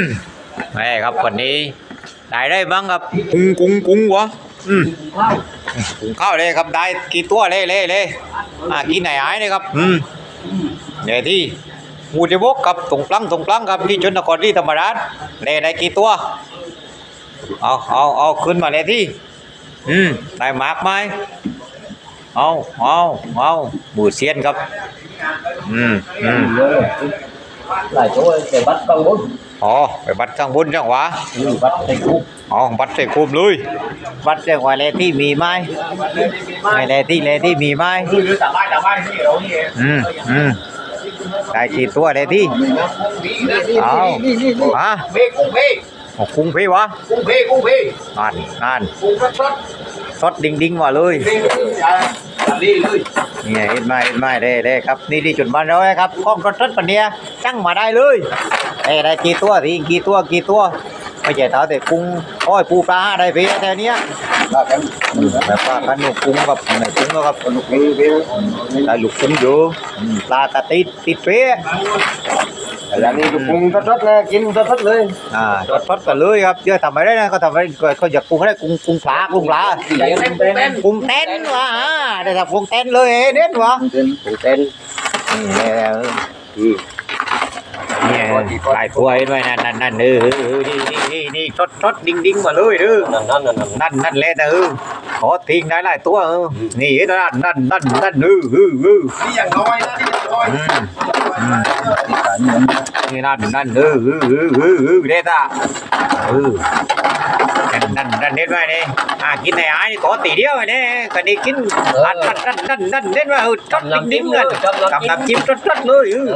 มแม่ครับวันนี้ได้ได้บ้างครับกุ้งกุ้งกุ้งวะอืมกุ้งข้าวเลยครับได้กี่ตัวเลยเลยเลยอ่ากินไหนหายเลยครับ อืมเนี่ยที่หูจะบกกับตรงปลังตรงปลังครับที่ชนครที่ธรรมราชเลยได้กี่ตัวเอาเอาเอาขึ้นมาเลยที่อืมได้มากไหมเอาเอาเอาบูเซียนครับ อืมอืม หลายตัวแต่บัตรบางบนอ๋อไปบัตรข้างบนจังหวะบัตรในคุกอ๋อบัตรใส่คุมเลยบัตรเรื่องว่าเลที่มีไหมไม่ เลที่เลที่มีไหมคือแต่บ้านแต่บ้านที่เรานี่เองอืมอืมได้กี่ตัวเลที่เอาฮะเพ่กุ้งเพ่โอ้คุ้งพี่วะกุ้งเพ่กุ้งเพ่นานนานกุ้งรสรสสดดิ่งดิ่งว่ะเลยเพ่อย่าลีเลยเนี่ยเห็นไหมเห็นไหมเด้เด้ครับ นี่ที่จุดบ้านเราเลยครับกล้องรถรถปันเนี้ยช่างมาได้เลยเอ้ได้กี่ตัวทีกี่ตัวกี่ตัวไม่ใช่เท่าแต่กุ้งอ้อยปูปลาได้เพียแถวเนี้ยว่ากันแบบว่ากันลูกกุ้งกับไหนกุ้งก็ครับลูกเพ่เพ่ได้ลูกกุ้งอยู่อืมปลากระติดติดเพียแล้วนี่ลูกกุ้งรสรสเลยกินรสรสเลยอ่าทอดทอดกันเลยครับเยอะทำไม่ได้นะก็ทำไม่ได้เขาอยากกุ้งให้กุ้งกุ้งปลากุ้งปลาเต้นเต้นเต้นกุ้งเต้นวะอ่า ได้ทำกุ้งเต้นเลยเอ้เน้นวะเต้นเต้นนี่แหละเนี่ยหลายตัวเห็นไหมนั่นนั่นนั่นเออเออเออนี่นี่นี่นี่ทอดทอดดิ่งดิ่งมาเลยเด้อนั่นนั่นนั่นนั่นนั่นแหละเออขอทิ้งได้หลายตัวเออนี่นั่นนั่นนั่นนั่นเออเออเออนี่อย่างน้อยนะ นี่นั่นนั่นเออเออเออเออเออเด็ดอะเออนั่นนั่นนั่นเด็ดไว้นี่อ่ากินในอ้ายนี่ขอตีเดียวไว้นี่ก็นี่กินนั่นนั่นนั่นนั่นนั่นเด็ดไว้เออทอดดิ้งเงินกับน้ำจิ้มจัดๆเลยเออ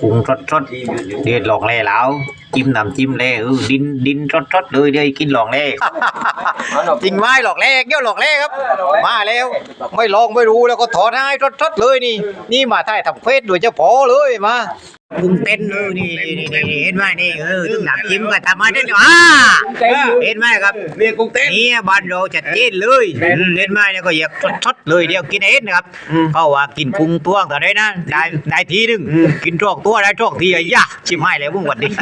กุ้งทอดๆเด็ดหลอกแล่แล้วจิ้มน้ำจิ้มแล่เออดินดินทอดๆเลยเดี๋ยวกินหลอกแล่ จริงไหมหลอกแล่เกี้ยวหลอกแล่ครับ มาแล้ว ไม่ลองไม่รู้แล้วก็ถอดให้ทอดๆเลยนี่ นี่มาถ่ายทำเฟซโดยเฉพาะเลยมากุ้งเต้นเออนี่นี่นี่นี่เห็นไหมนี่เออถึงน้ำจิ้มก็ทำมาได้อ่าเห็นไหมครับนี่กุ้งเต้นนี่บ้านเราจัดเจนเลยอืมเห็นไหมเนี่ยก็อยากทดๆเลยเดียวกินเองนะครับเพราะว่ากินกุ้งตัวก็ได้นะได้ได้ทีหนึงกินทอกตัวได้ทอกทีอะยะชิมให้เลยพวกวันนี้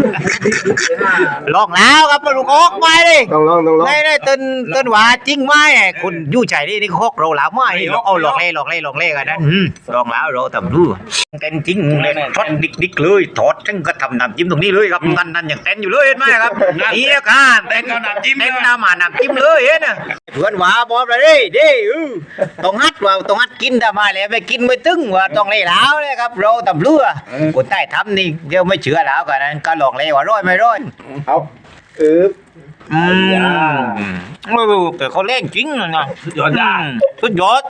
ลองแล้วครับมาลูกออกมาเลยต้องลองต้องลองได้ได้ต้นต้นหวาจริงไหมคุณยู่ใจนี่นี่ฮอกเราแล้วไหมเอาหลอกเล่หลอกเล่หลอกเล่กันนะอืมลองแล้วเราทำดูเต้นจริงเลยทอดดิกดิกๆเลยถอดทั้งก็ทำน้ำจิ้มตรงนี้เลยครับนั่นนั่นอย่างเต้นอยู่เลยเห็นไหมครับนี่แหละครับเต้นเอาน้ำจิ้มเต้นเอามาน้ำจิ้มเลยเห็นนะเพื่อนว่าบอกเลยดิดิอือต้องฮัดว่าต้องฮัดกินทำไมเลยไม่กินไม่ตึงว่าต้องเล่แล้วเลยครับเราทำเรือคนใต้ทำนี่เดี๋ยวไม่เชื่อแล้วกันนั้นก็ลองเล่ว่าร้อยไม่ร้อยเอาอืออืมเออแต่เขาเล่นจริงนะนะสุดยอดจ้าอืมสุดยอด